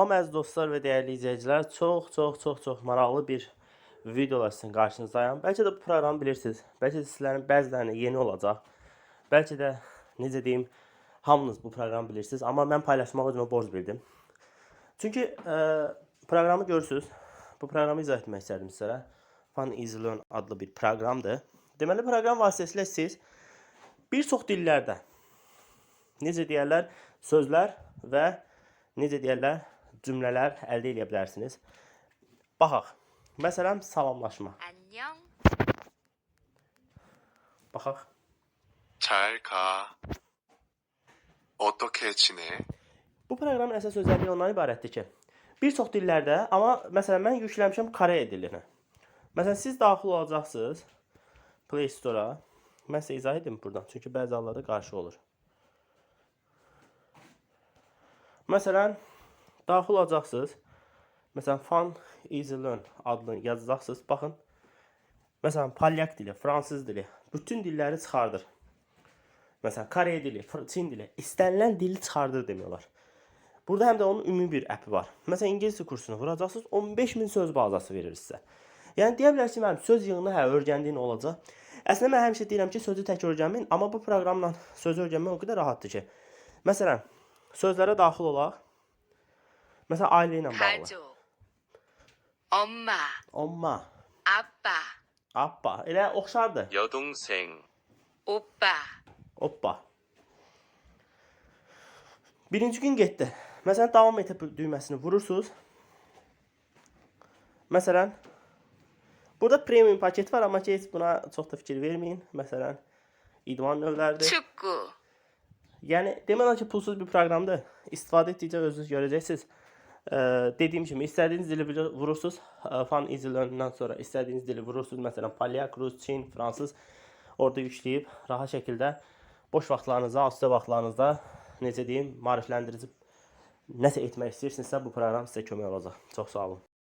Salam əziz dostlar və dəyərli izləyicilər. Çox, çox, çox, çox maraqlı bir videolar sizin qarşınızdayım. Bəlkə də bu proqramı bilirsiniz. Bəlkə də sizlərin bəzilərinə yeni olacaq. Bəlkə də necə deyim, hamınız bu proqramı bilirsiniz, amma mən paylaşmaq özümə borc bildim. Çünki ə, proqramı görürsüz. Bu proqramı izah etmək istərdim sizlərə. Fun Easy Learn adlı bir proqramdır. Deməli, proqram vasitəsilə siz bir çox dillərdə necə deyərlər, sözlər və necə deyərlər, cümlələr əldə edə bilərsiniz. Baxaq. Məsələn, salamlaşma. 안녕, Baxaq. 잘 가. 어떻게 지내? Bu proqramın əsas özəlliyi ondan ibarətdir ki, bir çox dillərdə, amma məsələn mən yükləmişəm Koreya dilini. Məsələn siz daxil olacaqsınız Play Store-a. Mən sizə izah edim buradan, çünki bəzi hallarda qarşı olur. Məsələn, daxil olacaqsınız. Məsələn, Fun Easy Learn adını yazacaqsınız. Baxın. Məsələn, polyak dili, fransız dili, bütün dilləri çıxardır. Məsələn, Koreya dili, Çin dili, istənilən dili çıxardır demək olar. Burada həm də onun ümumi bir əpi var. Məsələn, ingilis kursunu vuracaqsınız, 15 min söz bazası verir sizə. Yəni deyə bilərsiniz ki, mənim söz yığını hə öyrəndiyin olacaq. Əslində mən həmişə deyirəm ki, sözü tək öyrənməyin, amma bu proqramla sözü öyrənmək o qədər rahatdır ki. Məsələn, sözlərə daxil olaq. Məsələn, ailə ilə bağlı. 가족, 엄마, Amma, 아빠, abba, elə oxşardır. 여동생, 오빠, Hoppa. Birinci gün getdi. Məsələn, davam et düyməsini vurursunuz. Məsələn, burada premium paket var, amma ki heç buna çox da fikir verməyin. Məsələn, idman növləridir. 축구, Yəni demək olar ki, pulsuz bir proqramdır. İstifadə etdikcə özünüz görəcəksiniz. Ee, dediyim kimi istədiyiniz dili vur- vurursunuz. Ee, Easy Learn-dan sonra istədiyiniz dili vurursunuz. Məsələn, polyak, rus, çin, fransız orada yükləyib rahat şəkildə boş vaxtlarınızda, asudə vaxtlarınızda necə deyim, maarifləndirici nəsə etmək istəyirsinizsə bu proqram sizə kömək olacaq. Çox sağ olun.